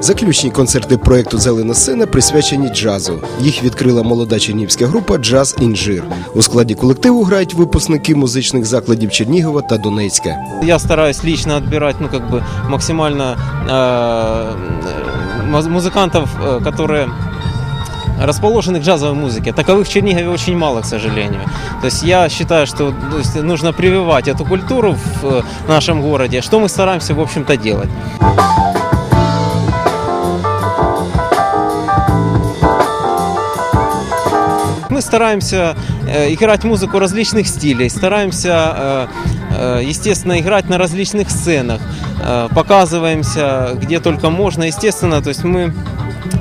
Заключні концерти проекту Зелена сцена присвячені джазу. Їх відкрила молода чернігівська група Джаз Інжир. У складі колективу грають випускники музичних закладів Чернігова та Донецька. Я стараюсь лично отбирать, ну, как бы, максимально э, муз- музыкантов, э, которые расположены к джазовой музыке. Таковых в Чернигове очень мало, к сожалению. То есть я считаю, что то есть, нужно прививать эту культуру в э, нашем городе, что мы стараемся, в общем-то, делать. Мы стараемся э, играть музыку различных стилей, стараемся, э, э, естественно, играть на различных сценах, э, показываемся где только можно, естественно, то есть мы,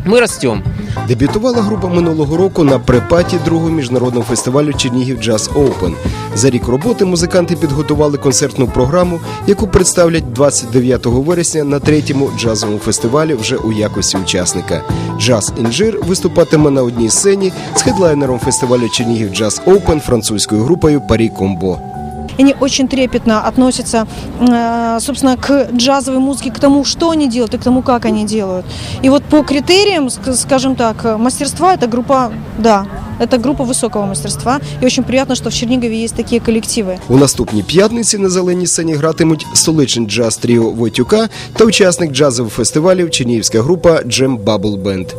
мы растем. Дебютувала група минулого року на препаті другого міжнародного фестивалю Чернігів Джаз Оупен. За рік роботи музиканти підготували концертну програму, яку представлять 29 вересня на третьому джазовому фестивалі вже у якості учасника. Джаз Інжир виступатиме на одній сцені з хедлайнером фестивалю Чернігів Джаз Оупен французькою групою Парі Комбо. И они очень трепетно относятся, э, собственно, к джазовой музыке, к тому, что они делают и к тому, как они делают. И вот по критериям, ск- скажем так, мастерства, это группа, да, это группа высокого мастерства. И очень приятно, что в Чернигове есть такие коллективы. У наступній п'ятниці на зеленій сцені гратимуть столичний джаз тріо Войтюка та учасник джазових фестивалів Чернігівська група Джем Бабл Бенд.